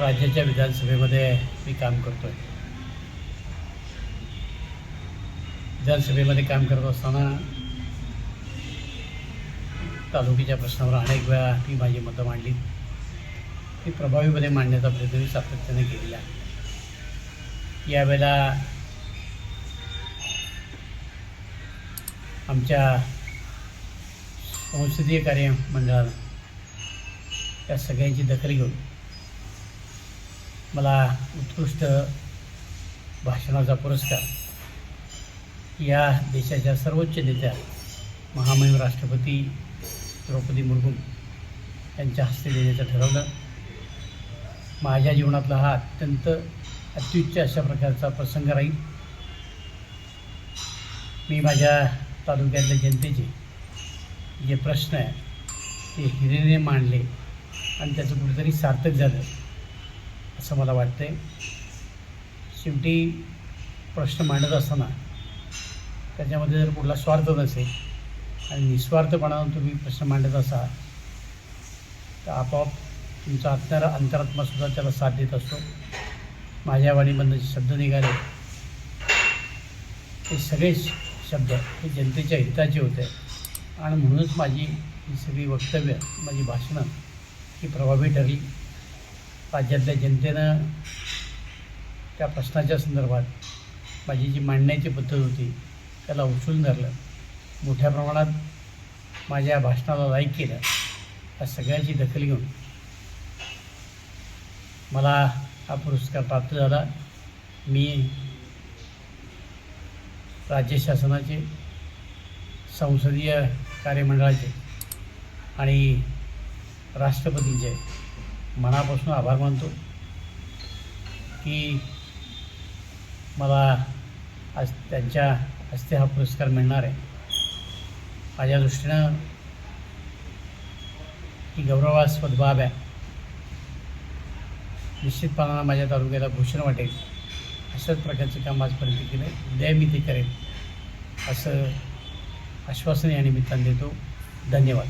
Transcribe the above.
राज्याच्या विधानसभेमध्ये मी काम करतो आहे विधानसभेमध्ये काम करत असताना तालुक्याच्या प्रश्नावर अनेक वेळा मी माझी मतं मांडली. ती प्रभावीपणे मांडण्याचा प्रयत्न मी सातत्याने केलेला. यावेळेला आमच्या संसदीय कार्य मंडळानं त्या सगळ्यांची दखल घेऊन मला उत्कृष्ट भाषणाचा पुरस्कार या देशाच्या सर्वोच्च नेत्या महामहिम राष्ट्रपती द्रौपदी मुर्मू यांच्या हस्ते देण्याचं ठरवलं. माझ्या जीवनातला हा अत्यंत अत्युच्च अशा प्रकारचा प्रसंग राहील. मी माझ्या तालुक्यातल्या जनतेचे जे प्रश्न आहे ते हिरेने मांडले आणि त्याचं कुठेतरी सार्थक झालं. असं मला वाटते शेवटी प्रश्न मांडत असताना त्याच्यामध्ये जर कुठला स्वार्थ नसेल आणि निस्वार्थपणानं तुम्ही प्रश्न मांडत असाल तर आपोआप तुमचा अत्यार अंतरात्मासुद्धा त्याला साथ देत असतो. माझ्या वाणीमधनं जे शब्द निघाले ते सगळे शब्द हे जनतेच्या हिताचे होते. आणि म्हणूनच माझी ही सगळी वक्तव्य माझी भाषणं ही प्रभावी ठरली. राज्यातल्या जनतेनं त्या प्रश्नाच्या संदर्भात माझी जी मांडण्याची पद्धत होती त्याला उचलून धरलं. मोठ्या प्रमाणात माझ्या भाषणाला लाईक केलं. या सगळ्याची दखल घेऊन मला हा पुरस्कार प्राप्त झाला. मी राज्य शासनाचे संसदीय कार्यमंडळाचे आणि राष्ट्रपतींचे मनापासून आभार मानतो की मला आज त्यांच्या हस्ते हा पुरस्कार मिळणार आहे. माझ्या दृष्टीनं ही गौरवास्पद बाब आहे. निश्चितपणानं माझ्या तालुक्याला भूषण वाटेल. अशाच प्रकारचे काम आजपर्यंत केलं उद्या मी ते करेन. असं आश्वासन या निमित्तानं देतो. धन्यवाद.